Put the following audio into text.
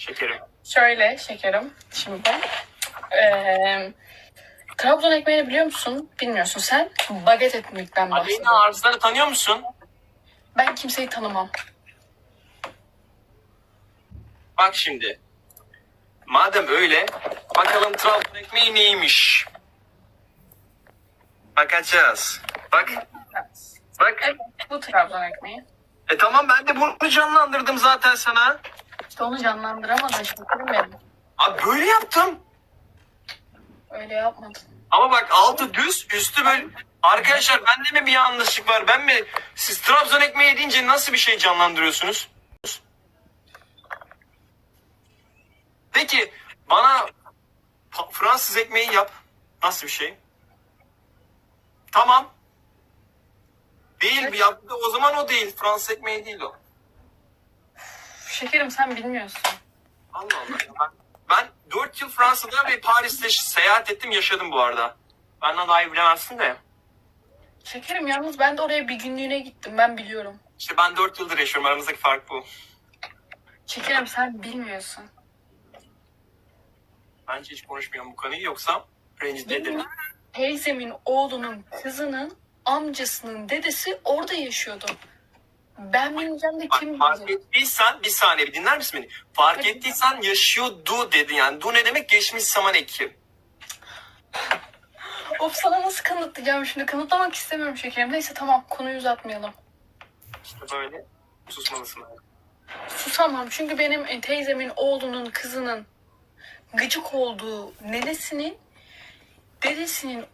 Şekerim. Şöyle şekerim şimdi. Ee, Trabzon ekmeğini biliyor musun? Bilmiyorsun sen. Baget ekmekten bahsediyorum. Aleyna Arslan'ı tanıyor musun? Ben kimseyi tanımam. Bak şimdi. Madem öyle, bakalım Trabzon ekmeği neymiş? Bakacağız. Bak, bak. Evet, bu Trabzon ekmeği. E tamam ben de bunu canlandırdım zaten sana. İşte onu canlandıramadın şekerim benim. Abi böyle yaptım. Öyle yapmadın. Ama bak altı düz, üstü böyle. Arkadaşlar bende mi bir yanlışlık var? Ben mi? Siz Trabzon ekmeği deyince nasıl bir şey canlandırıyorsunuz? Peki bana Fransız ekmeği yap. Nasıl bir şey? Tamam. Değil bir yaptı. O zaman o değil. Fransız ekmeği değil o. Şekerim sen bilmiyorsun. Allah Allah. Ben, ben 4 yıl Fransa'da ve Paris'te seyahat ettim yaşadım bu arada. Benden daha iyi bilemezsin de. Şekerim yalnız ben de oraya bir günlüğüne gittim. Ben biliyorum. İşte ben 4 yıldır yaşıyorum. Aramızdaki fark bu. Şekerim sen bilmiyorsun. Bence hiç konuşmayalım bu konuyu yoksa rencide ederim. Teyzemin oğlunun kızının amcasının dedesi orada yaşıyordu. Ben bilmeyeceğim de Bak, kim fark ettiysen bir saniye bir dinler misin beni? Fark Tabii. ettiysen yaşıyordu dedin yani. Du ne demek? Geçmiş zaman eki. Of sana nasıl kanıtlayacağım şimdi? Kanıtlamak istemiyorum şekerim. Neyse tamam konuyu uzatmayalım. İşte böyle susmalısın. Susamam çünkü benim e, teyzemin oğlunun kızının gıcık olduğu nenesinin dedesinin